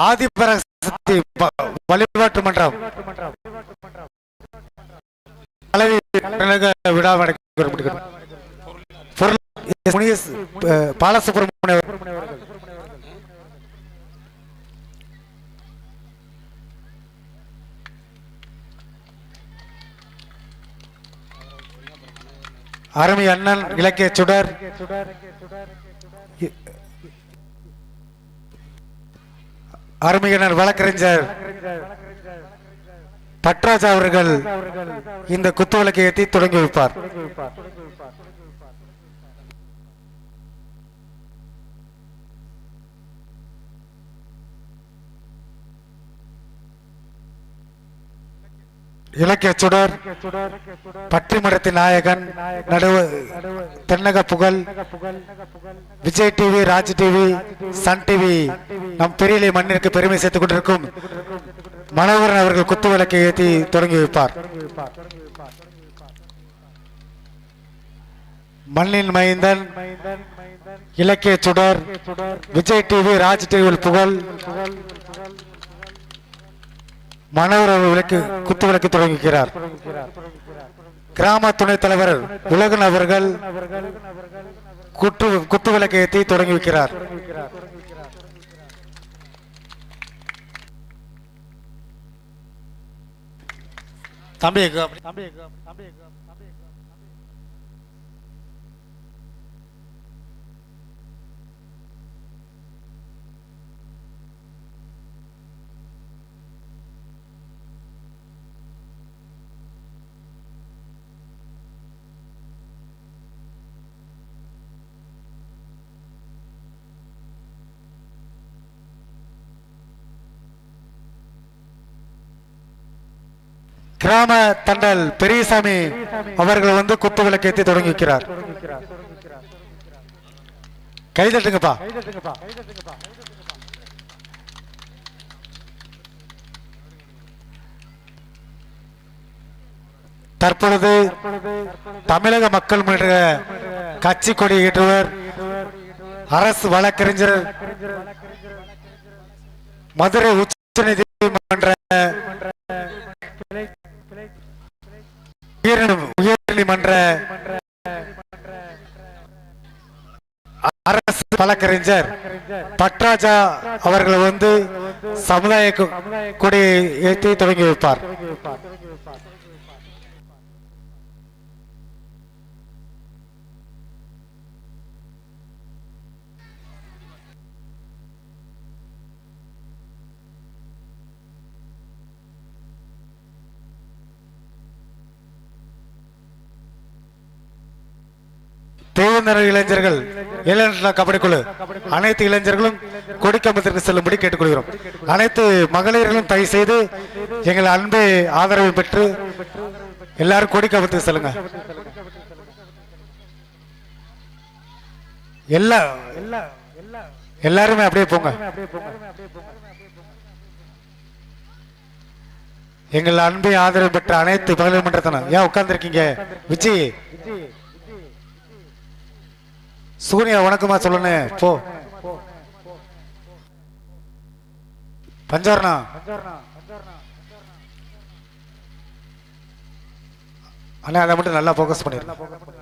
ஆதிபரசக்தி வழிபாட்டு மன்றம். தலைவி விழா பாலசுப்ரமணிய அருமை அண்ணன் இலக்கிய சுடர். அருமையினர் வழக்கறிஞர் பட்ராஜா அவர்கள் இந்த குத்துவிளக்கை ஏற்றி தொடங்கி வைப்பார். இலக்கிய சுடர் பட்டிமரத்தின் நாயகன் நடுவு தென்னக புகழ் Vijay TV Raj TV Sun TV நம் பெரியலை மண்ணிற்கு பெருமை சேர்த்துக் கொண்டிருக்கும் மனோகரன் அவர்கள் குத்து விளக்கை ஏற்றி தொடங்கி வைப்பார். மண்ணின் மைந்தன் இலக்கிய சுடர் விஜய் டிவி ராஜ் டிவியில் புகழ் மனோகர் விளக்கு குத்து விளக்கு தொடங்குகிறார். கிராம துணைத் தலைவர் உலகன் அவர்கள் குத்து குத்து விளக்கு தொடங்கி வைக்கிறார் தம்பி தம்பி தம்பி. கிராம தண்டல் பெரியசாமி அவர்கள் வந்து குத்து விளக்கேற்றி தொடங்கி வைக்கிறார் கைதட்டுங்கப்பா தற்பொழுது தமிழக மக்கள் முன்னேற்ற கட்சி கொடி ஏற்றுவர் அரசு வழக்கறிஞர் மதுரை உச்ச நீதிமன்ற நீதிமன்ற அரசு வழக்கறிஞர் பட்ராஜா அவர்கள் வந்து சமுதாய கொ- கொடியை ஏற்றி தொடங்கி வைப்பார். தேவந்தர இளைஞர்கள். இளைஞர் கபடி குழு அனைத்து இளைஞர்களும் கொடிக்கம்பத்திற்கு செல்லும்படி கேட்டுக்கொள்கிறோம். அனைத்து மகளிர்களும் தயவு செய்து எங்கள் அன்பை ஆதரவு பெற்று எல்லாரும் கொடிக்கம்பத்துக்கு செல்லுங்க. எல்லா எல்லாருமே அப்படியே போங்க. எங்கள் அன்பை ஆதரவு பெற்ற அனைத்து மகளிர் மன்றத்தினர். ஏன் உட்கார்ந்துருக்கீங்க? விஜய் சூனியா வணக்கமா சொல்லணும் போ. பஞ்சாரணா அண்ணா அதை மட்டும் நல்லா ஃபோக்கஸ் பண்ணிடுறேன்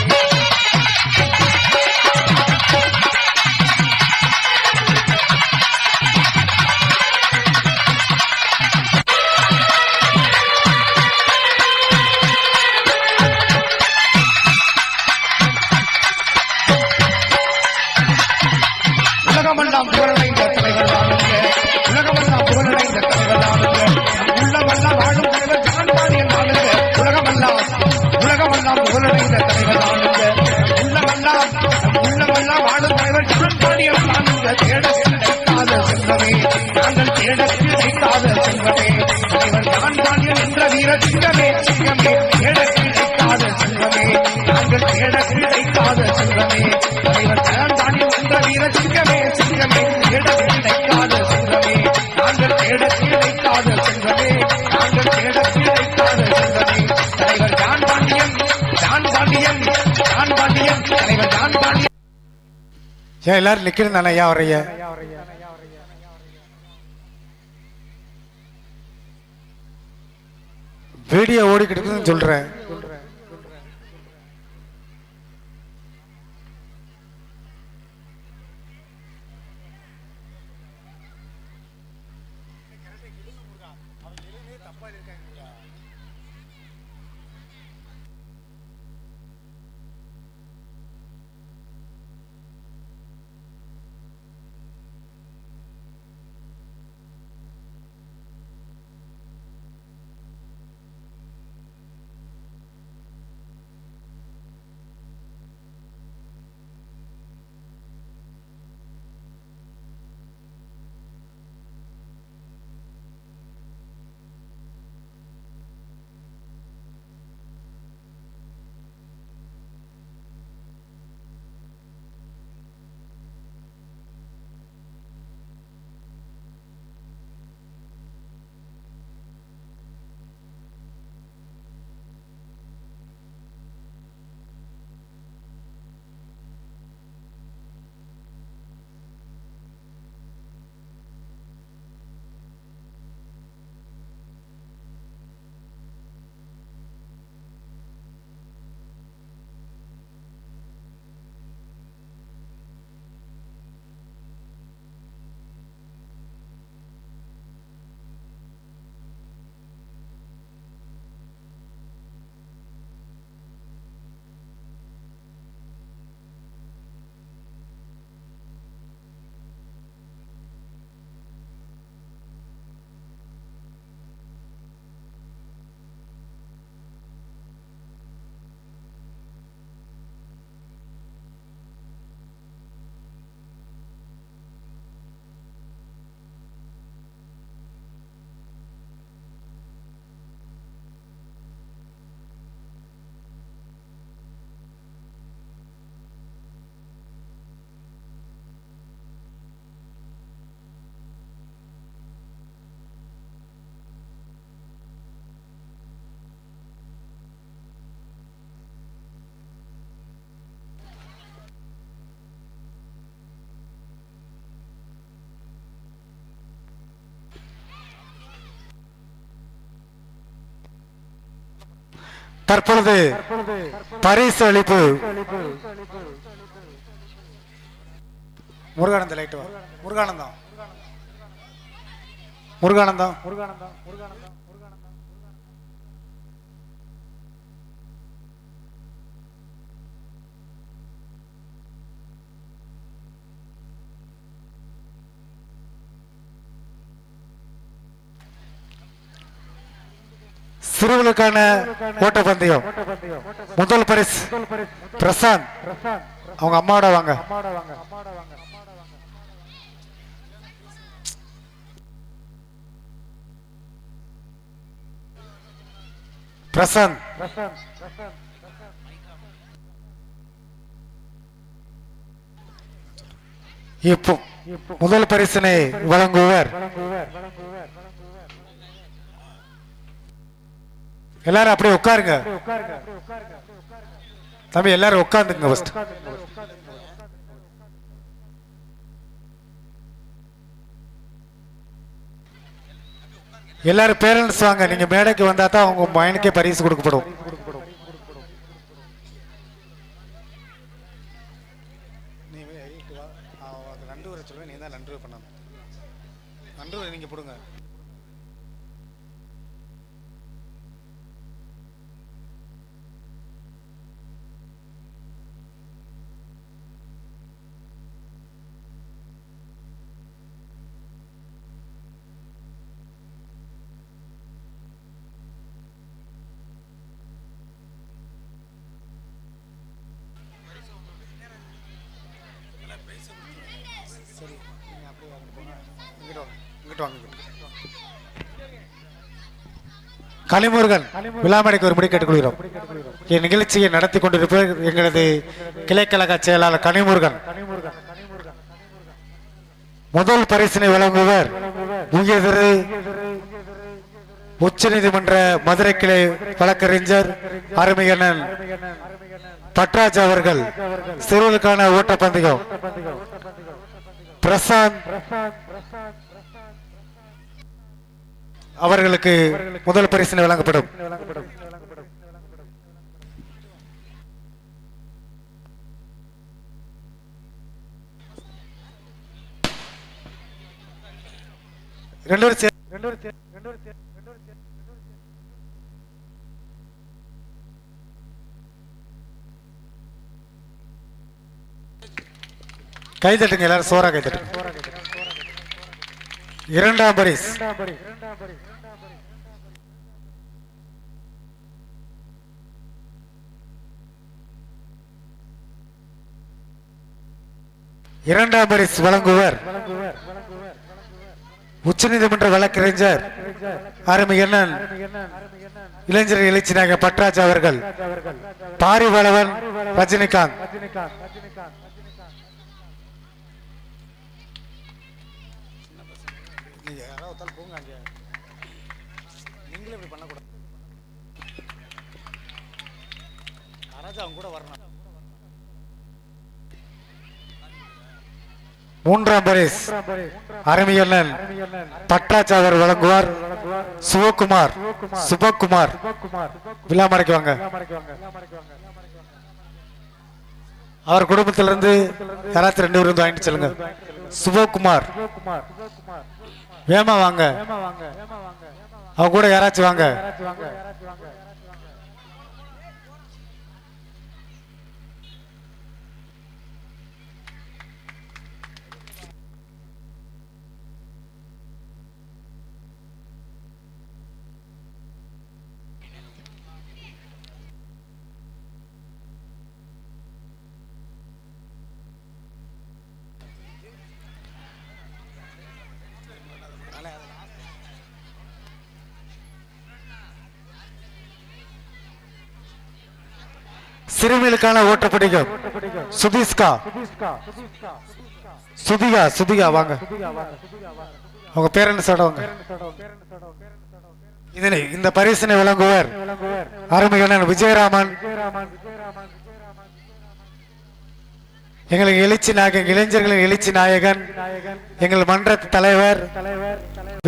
ஏன் எல்லாரும் நிக்கிறேன் ஐயா அவரைய? வீடியோ ஓடிக்கிட்டு இருக்குதுன்னு சொல்றேன். தற்பொழுது பரிசு அளிப்பு. முருகானந்த லைட் முருகானந்தம் முருகானந்தம். முருகானந்தம். முருகானந்தம். சிறுவர்களுக்கான ஓட்டப்பந்தயம். முதல் பரிசு. பிரசாந்த். அவங்க அம்மாவோட வாங்க. பிரசாந்த். இப்போ முதல் பரிசினை வழங்குவர். எல்லாரும் அப்படியே உட்காருங்க. தம்பி எல்லாரும் உட்காந்துங்க ஃபர்ஸ்ட் எல்லாரும் பேரண்ட்ஸ் வாங்க. நீங்க மேடைக்கு வந்தா தான் உங்க பையனுக்கே பரிசு கொடுக்கப்படும் நீ ஐட்டு வா அவன் நண்டு வர சொல்லுவேன் நீ தான் நண்டு பண்ணணும் நண்டு நீங்க போடுங்க சரி நீங்க அப்படியே வாங்க போங்க இங்கிட்டு வாங்க இங்கிட்டு வாங்க இங்கிட்டு கலிமுருகன் விழாமடைக்கு ஒரு முடி கேட்டுக்கொள்கிறோம். இந்நிகழ்ச்சியை நடத்தி கொண்டிருப்பது எங்களது கிளைக்கழக செயலாளர் கனிமுருகன். முதல் பரிசினை வழங்குவர் உயர்திரு உச்ச நீதிமன்ற மதுரை கிளை வழக்கறிஞர் அருமையண்ணன் பட்ராஜ் அவர்கள் சிறுவர்களுக்கான ஓட்டப்பந்தயம். பிரசாந்த். அவர்களுக்கு முதல் பரிசினை வழங்கப்படும். ரெண்டு பேரும் சே- ரெண்டு கை தட்டுங்க எல்லாரும் சோரா கை தட்டுங்க இரண்டாம் பரிஸ். இரண்டாம் பரிஸ் வழங்குவர். உச்சநீதிமன்ற வழக்கறிஞர் அருமையண்ணன் இளைஞர் எழுச்சி நாயக பட்ராஜ் அவர்கள் பாரிவளவன் ரஜினிகாந்த். மூன்றாம் பரிஸ். அருமையண்ணன் பட்டாச்சாதர் வழங்குவார். சிவகுமார் சுபகுமார். விழாமடைக்கு வாங்க அவர் குடும்பத்திலிருந்து யாராச்சும் ரெண்டு பேர் வாங்கிட்டு செல்லுங்க. சுபகுமார். வேமா வாங்க. அவங்க கூட யாராச்சும் வாங்க. சிறுமிகளுக்கான ஓட்டப்படிக்கும் சுதீஷ்கா. சுதிகா சுதிகா வாங்க. உங்க பேர் என்ன சொல்றவங்க இதனை இந்த பரிசினை வழங்குவர் அருமையான விஜயராமன். எங்களுக்கு எழுச்சி நாயகன் இளைஞர்களின் எழுச்சி நாயகன் எங்கள் மன்ற தலைவர்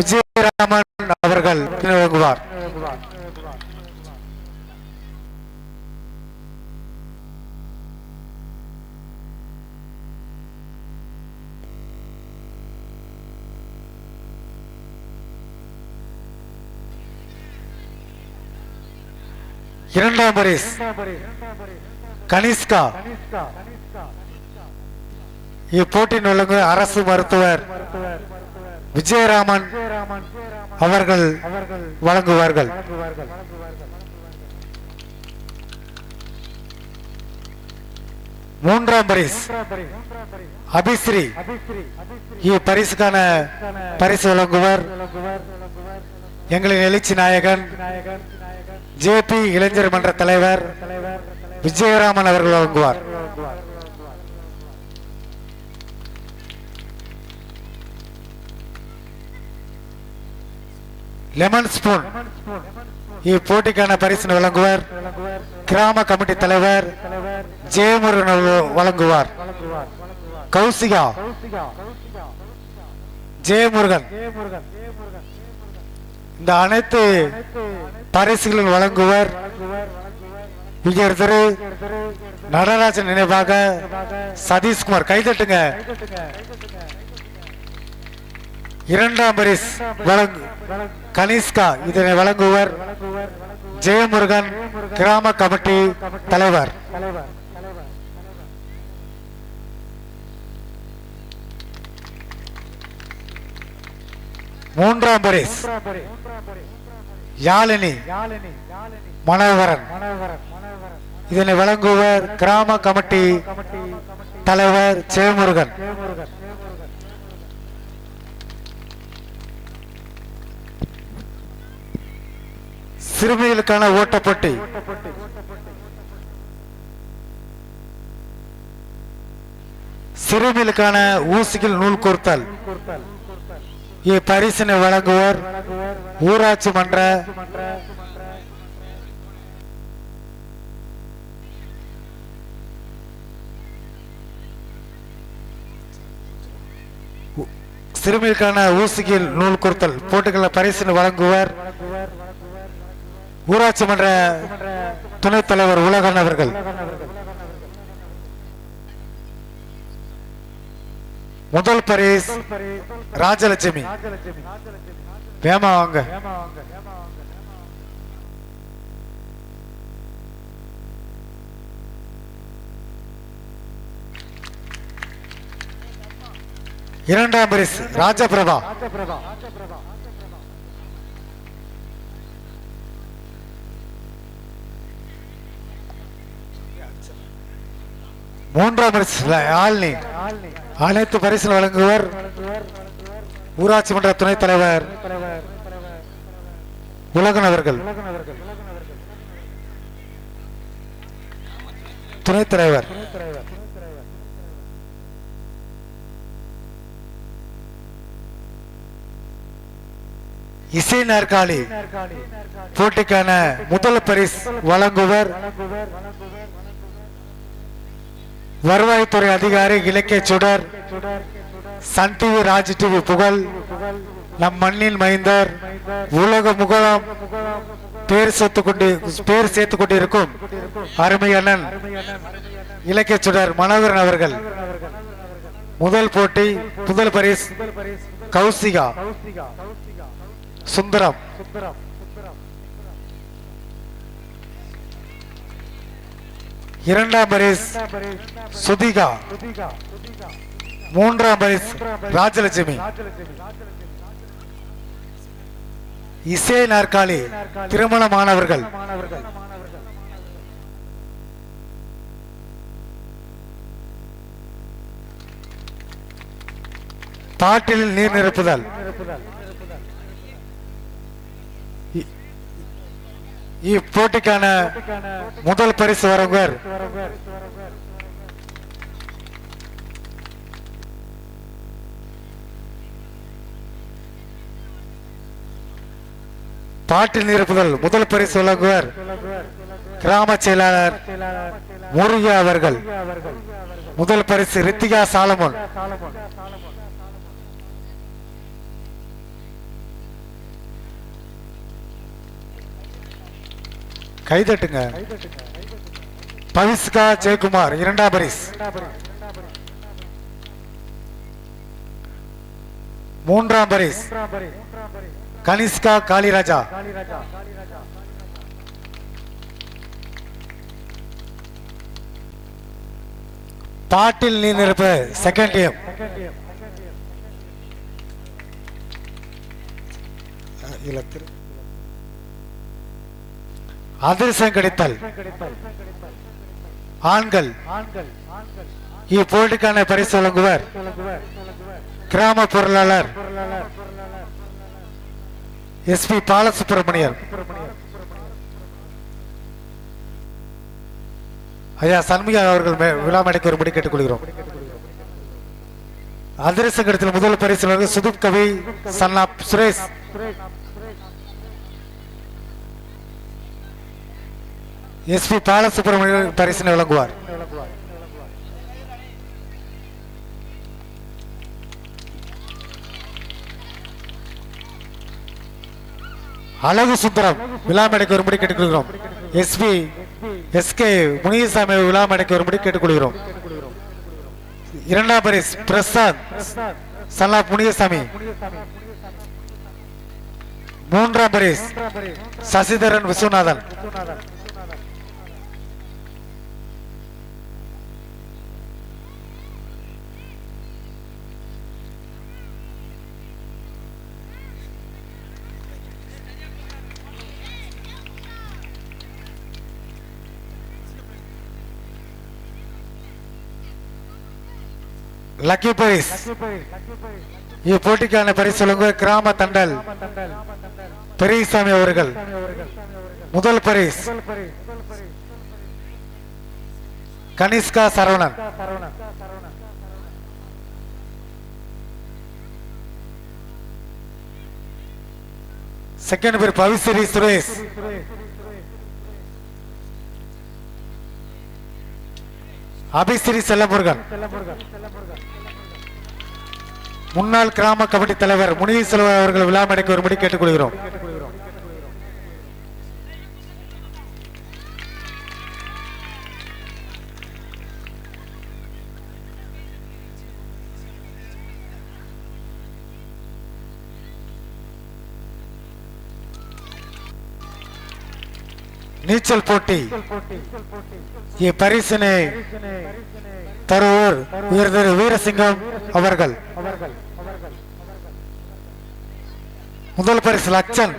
விஜயராமன் அவர்கள் வழங்குவார். இரண்டாம் பரிஸ். கனிஷ்கா. இப்போட்டி வழங்கு அரசு மருத்துவர் விஜயராமன் அவர்கள் வழங்குவார்கள். மூன்றாம் பரிஸ். அபிஸ்ரீ. இப்பரிசுக்கான பரிசு வழங்குவர். எங்களின் எழுச்சி நாயகன். ஜேபி இளைஞர் மன்ற தலைவர் விஜயராமன் அவர்கள் வழங்குவார். லெமன் ஸ்பூன் இப்போட்டிக்கான பரிசு வழங்குவர் கிராம கமிட்டி தலைவர் ஜெயமுருகன் வழங்குவார் கௌசிகா ஜெயமுருகன் இந்த அனைத்து பரிசுகளும் வழங்குவர். இங்கே திரு நடராஜன் நினைவாக சதீஷ்குமார் கைதட்டுங்க. இரண்டாம் பரிசு வழங்கு கனிஷ்கா இதனை வழங்குவர். ஜெயமுருகன் கிராம கமிட்டி தலைவர் தலைவர். மூன்றாம் பரிஸ். யாழினி. மனோகரன். இதனை வழங்குவர் கிராம கமிட்டி தலைவர் ஜெயமுருகன். சிறுமிகளுக்கான ஓட்டப்பட்டி. சிறுமிகளுக்கான ஊசிகள் நூல் கோர்த்தல். இப்பரிசினை வழங்குவோர் ஊராட்சி மன்ற சிறுமிக்கான சிறுமிகளுக்கான நூல் குறுத்தல் போட்டுக்கள பரிசினை வழங்குவர் ஊராட்சி மன்ற துணைத் தலைவர் உலகன் அவர்கள். முதல் பரிஸ் ராஜலட்சுமி. வேமா வாங்க. இரண்டாம் பரிஸ் ராஜபிரபா. மூன்றாம் பரிசு ஆள்னி அனைத்து பரிசு வழங்குவர். ஊராட்சி மன்ற துணைத் தலைவர். உலகன் அவர்கள். துணைத் தலைவர். இசை நாற்காலி. போட்டிக்கான முதல் பரிசு வழங்குவர். வருவாய்த்துறை அதிகாரி இலக்கிய சுடர் சன் டிவி ராஜ் டிவி புகழ் நம் மண்ணின் மைந்தர் உலக முகலாம் பேர் சேர்த்து கொண்டு பேர் சேர்த்து கொண்டிருக்கும் அருமை அண்ணன் இலக்கிய சுடர் மனோகரன் அவர்கள். முதல் போட்டி முதல் பரிஸ் கௌசிகா சுந்தரம். இரண்டாம் பரிஸ் சுதிகா. மூன்றாம் பரிஸ் ராஜலட்சுமி. இசை நாற்காலி திருமணமானவர்கள் பாட்டிலில் நீர் நிரப்புதல். இப்போட்டிக்கான முதல் பரிசு வரவர் பாட்டு நிரப்புதல் முதல் பரிசு வழங்குவர் கிராம செயலாளர் முருகா அவர்கள் முதல் பரிசு ரித்திகா சாலமன் கைதட்டுங்க. பவிஸ்கா ஜெயக்குமார் இரண்டாம் பரிஸ். மூன்றாம் பரிஸ். கனிஷ்கா காளிராஜா. பாட்டில் நீ நிரப்ப செகண்ட் டீம் அதிர்ஷ்டம் கிடைத்தல். ஆண்கள். இப்போட்டிக்கான பரிசு வழங்குவர். கிராம பொருளாளர். எஸ்பி பாலசுப்ரமணியன் ஐயா சண்முகா அவர்கள் விழா மேடைக்கு வரும்படி கேட்டுக்கொள்கிறோம். அதிரச கடத்தில் முதல் பரிசு சுதுப் கவி சன்னா சுரேஷ். எஸ்பி பாலசுப்ரமணியன் பரிசனை வழங்குவார் அழகு சுந்தரம் விழா மேடைக்கு வரும்படி கேட்டுக்கொள்கிறோம். எஸ்பி எஸ்கே முனியசாமி விழா மேடைக்கு வரும்படி கேட்டுக்கொள்கிறோம். இரண்டாம் பரிஸ் பிரசாத் சல்லா முனியசாமி. மூன்றாம் பரிஸ் சசிதரன் விஸ்வநாதன். லக்கி பரிஸ் இப்போட்டிக்கான பரிசு கிராம தண்டல். பெரியசாமி அவர்கள். முதல் பரிஸ் கனிஷ்கா சரவணன். செகண்ட் பேர் பவிஸ்ரீ சுரேஷ். அபிஸ்ரீ செல்லமுருகன். முன்னாள் கிராம கமிட்டி தலைவர் முனீஸ்வரர் அவர்கள் விழா ஒருபடி வரும்படி கேட்டுக்கொள்கிறோம். நீச்சல் போட்டி. இப்பரிசினை தருவோர் உயர்திரு வீரசிங்கம் அவர்கள். முதல் பரிசு லட்சன்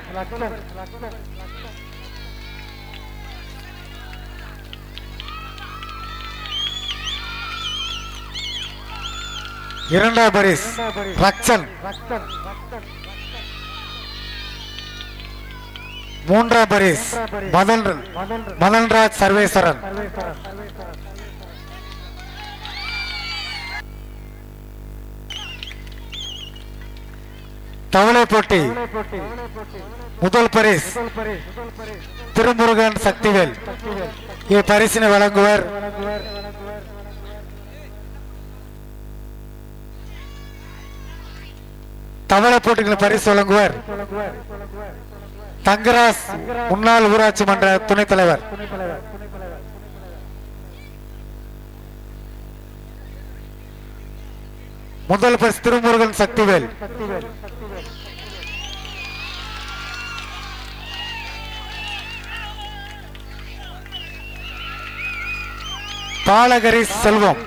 இரண்டாம் பரிஸ் ரக்ஷன் மூன்றாம் பரிஸ் மதன் மதன்ராஜ் சர்வேஸ்வரன். தவளை போட்டி முதல் பரிஸ் திருமுருகன் சக்திவேல். இப்பரிசினை வழங்குவர். தவளை போட்டிகள் பரிசு வழங்குவர். தங்கராஜ் முன்னாள் ஊராட்சி மன்ற துணைத் தலைவர். முதல் பரிசு திருமுருகன் சக்திவேல். பாலகரி செல்வம்.